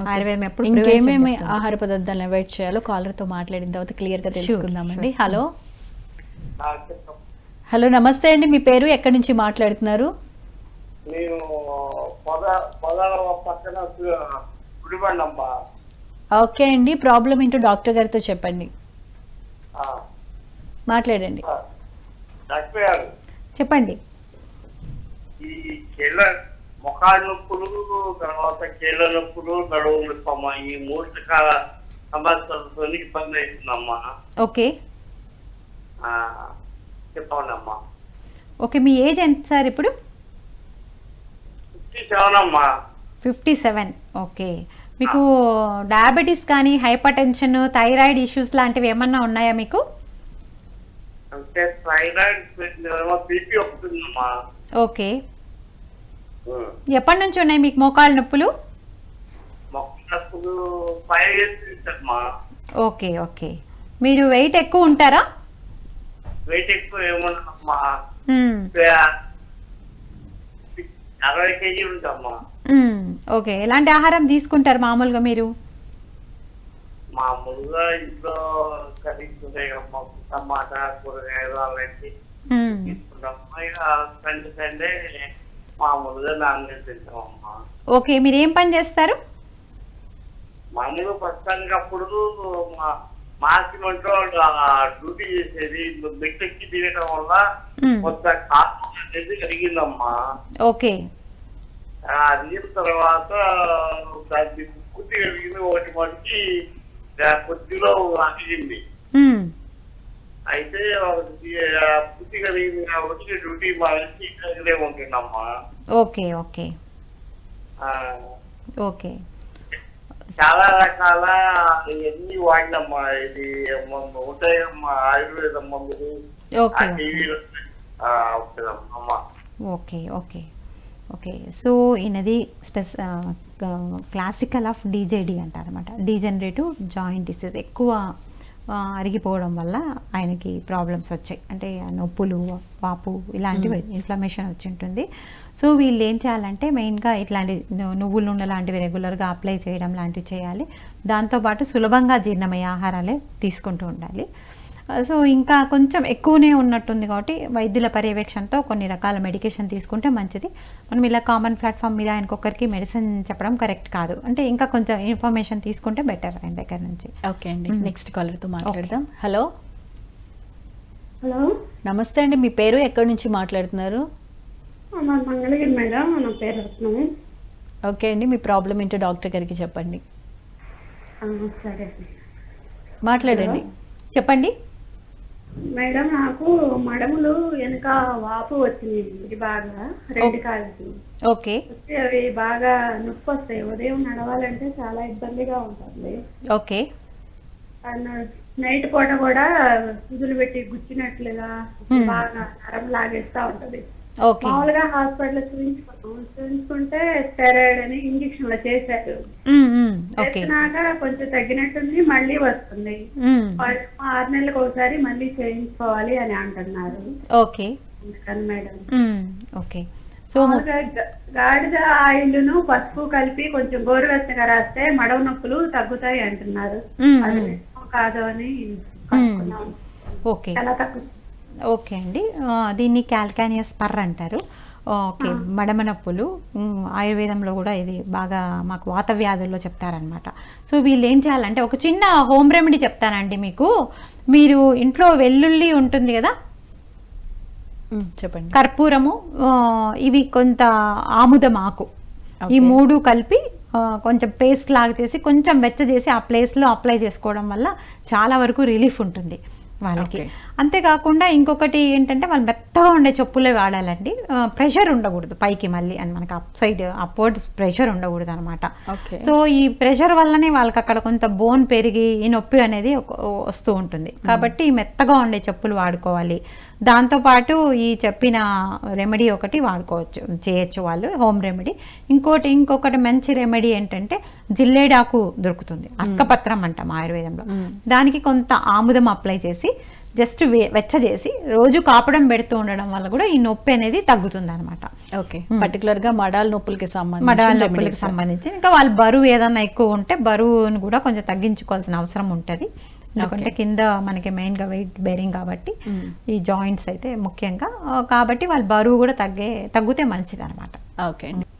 ఆయుర్వేదం ఎప్పుడు ఇంకేమేమి ఆహార పదార్థాలను అవాయిడ్ చేయాలో కాలర్తో మాట్లాడిన తర్వాత క్లియర్గా Sure, తెలుసుకుందామండి. హలో. హలో నమస్తే అండి. మీ పేరు ఎక్కడి నుంచి మాట్లాడుతున్నారు? నేను పొద పొలాల పక్కన గుడిబండమ్మా. ఓకే అండి. ప్రాబ్లం ఏంటో డాక్టర్ గారితో చెప్పండి. ఆ, మాట్లాడండి. చెప్పండి. ముఖాల నొప్పులు తర్వాత కీళ్ళ నొప్పులు నడువు నొప్పమ్మా ఈ మూడు రకాల సమస్యలతో ఇబ్బంది అవుతుందమ్మా ఓకే. ఆ, చెప్పండమ్మా. ఓకే మీ ఏజ్ ఎంత సార్ ఇప్పుడు? ఫిఫ్టీ సెవెన్ అమ్మా. Fifty seven. ఓకే. మీకు డయాబెటీస్ కానీ హైపర్ టెన్షన్ థైరాయిడ్ ఇష్యూస్ లాంటివి ఏమన్నా ఉన్నాయా మీకు? అంటే థైరాయిడ్ బీపీ ఓకే. ఎప్పటి నుంచి ఉన్నాయి మీకు మోకాళ్ళ నొప్పులు? Okay okay. మీరు వెయిట్ ఎక్కువ ఉంటారా? వెయిట్ ఎక్కువ మ్మ్. అరవై కేజీ ఉందమ్మా మ్మ్. ఓకే. ఎలాంటి ఆహారం తీసుకుంటారు మామూలుగా మీరు? మామూలుగా ఇంట్లో కర్రీస్ అమ్మా టమాటా కూరగాయలు అలాంటి మ్మ్. తీసుకుంటామమ్మా ఇక సండే సండే మామూలుగా నాన్ వెజ్ తింటామమ్మా ఓకే మీరు ఏం పని చేస్తారు మామూలుగా ప్రస్తుతానికి అప్పుడు మా డ్యూటీ చేసేది మెట్టెక్కి తినడం వల్ల. కొంత కాపు అనేది కలిగిందమ్మా ఓకే ఆ, అది తర్వాత దాన్ని కుట్టి కలిగింది ఒకటి మటుకి ఆ, కొద్దిలో అడిగింది. అయితే కలిగింది కాబట్టి డ్యూటీ మానేసి దగ్గరే ఉంటున్నామ్మా ఓకే ఓకే. ఓకే. చాలా రకాల ఇవన్నీ వాడినమ్మా. ఇది ఉంటాయమ్మా ఆయుర్వేద మందులు ఓకే. టీవీలో ఓకే ఓకే. ఓకే. సో ఈయనది స్పెస్ క్లాసికల్ ఆఫ్ డీజేడి అంటారనమాట డీజనరేటివ్ జాయింట్ డిసీజ్. ఎక్కువ అరిగిపోవడం వల్ల ఆయనకి ప్రాబ్లమ్స్ వచ్చాయి. అంటే నొప్పులు వాపు ఇలాంటివి ఇన్ఫ్లమేషన్ వచ్చి ఉంటుంది. సో వీళ్ళు ఏం చేయాలంటే మెయిన్గా ఇట్లాంటి నువ్వుల నూనె లాంటివి రెగ్యులర్గా అప్లై చేయడం లాంటివి చేయాలి. దాంతోపాటు సులభంగా జీర్ణమయ్యే ఆహారాలే తీసుకుంటూ ఉండాలి. సో ఇంకా కొంచెం ఎక్కువనే ఉన్నట్టుంది కాబట్టి వైద్యుల పర్యవేక్షణతో కొన్ని రకాల మెడికేషన్ తీసుకుంటే మంచిది. మనం ఇలా కామన్ ప్లాట్ఫామ్ మీద ఆయనకొకరికి మెడిసిన్ చెప్పడం కరెక్ట్ కాదు. అంటే ఇంకా కొంచెం ఇన్ఫర్మేషన్ తీసుకుంటే బెటర్ ఆయన దగ్గర నుంచి. ఓకే అండి. నెక్స్ట్ కాలర్తో మాట్లాడదాం. హలో హలో నమస్తే అండి. మీ పేరు ఎక్కడి నుంచి మాట్లాడుతున్నారు? మా మంగళగిరి మేడం. నా పేరు రత్నం ఓకే అండి. మీ ప్రాబ్లం ఏంటో డాక్టర్ గారికి చెప్పండి. సరే మాట్లాడండి. చెప్పండి. మేడం నాకు మడములు వెనక వాపు వచ్చింది ఇది బాగా రెండు కాళ్ళకి. ఓకే. అవి బాగా నొప్పి వస్తాయి. ఉదయం నడవాలంటే చాలా ఇబ్బందిగా ఉంటుంది. ఓకే. నైట్ పూట కూడా కుదులు పెట్టి గుచ్చినట్లుగా. బాగా నరం లాగేస్తా ఉంటది. మామూలుగా హాస్పిటల్ చూపించుకున్నాం చూపించుకుంటే స్టెరాయిడ్ అని ఇంజక్షన్లు చేశారు. చేసినాక కొంచెం తగ్గినట్టుంది మళ్ళీ వస్తుంది. ఆరు నెలలకు ఒకసారి మళ్ళీ చేయించుకోవాలి అని అంటున్నారు. ఓకే. మేడం. ఓకే. సో గాడిద ఆయిల్ను పసుపు కలిపి కొంచెం గోరువెచ్చగా రాస్తే మడవ నొప్పులు తగ్గుతాయి అంటున్నారు. కాదో అని ఓకే. చాలా తక్కువ ఓకే అండి. దీన్ని క్యాల్కానియస్ పర్ర అంటారు. ఓకే మడమ నొప్పులు ఆయుర్వేదంలో కూడా ఇది బాగా మాకు వాత వ్యాధుల్లో చెప్తారనమాట సో వీళ్ళు ఏం చేయాలంటే ఒక చిన్న హోమ్ రెమెడీ చెప్తానండి మీకు. మీరు ఇంట్లో వెల్లుల్లి ఉంటుంది కదా? చెప్పండి. కర్పూరము ఇవి కొంత ఆముదం ఆకు ఈ. మూడు కలిపి కొంచెం పేస్ట్ లాగా చేసి కొంచెం వెచ్చ చేసి ఆ ప్లేస్లో అప్లై చేసుకోవడం వల్ల చాలా వరకు రిలీఫ్ ఉంటుంది. వాళ్ళకి. అంతేకాకుండా ఇంకొకటి ఏంటంటే వాళ్ళు మెత్తగా ఉండే చెప్పులే వాడాలండి. ప్రెషర్ ఉండకూడదు పైకి మళ్ళీ అని మనకి అప్ సైడ్ అప్వర్డ్ ప్రెషర్ ఉండకూడదు అనమాట. సో ఈ ప్రెషర్ వల్లనే వాళ్ళకి అక్కడ కొంత బోన్ పెరిగి ఈ నొప్పి అనేది వస్తూ ఉంటుంది. కాబట్టి మెత్తగా ఉండే చెప్పులు వాడుకోవాలి. దాంతోపాటు ఈ చెప్పిన రెమెడీ ఒకటి వాడుకోవచ్చు చేయొచ్చు వాళ్ళు హోమ్ రెమెడీ ఇంకోటి ఇంకొకటి మంచి రెమెడీ ఏంటంటే జిల్లేడాకు దొరుకుతుంది. అక్కపత్రం అంటాం ఆయుర్వేదంలో. దానికి కొంత ఆముదం అప్లై చేసి జస్ట్ వెచ్చ చేసి రోజు కాపడం పెడుతూ ఉండడం వల్ల కూడా ఈ నొప్పి అనేది తగ్గుతుంది అనమాట ఓకే. పర్టికులర్గా మడాల నొప్పులకి సంబంధించి మడాల నొప్పులకు సంబంధించి. ఇంకా వాళ్ళ బరువు ఏదన్నా ఎక్కువ ఉంటే బరువును కూడా కొంచెం తగ్గించుకోవాల్సిన అవసరం ఉంటుంది. ఎందుకంటే కింద మనకి మెయిన్గా వెయిట్ బేరింగ్ కాబట్టి ఈ జాయింట్స్ అయితే ముఖ్యంగా. కాబట్టి వాళ్ళ బరువు కూడా తగ్గే తగ్గితే మంచిది అనమాట ఓకే. అండి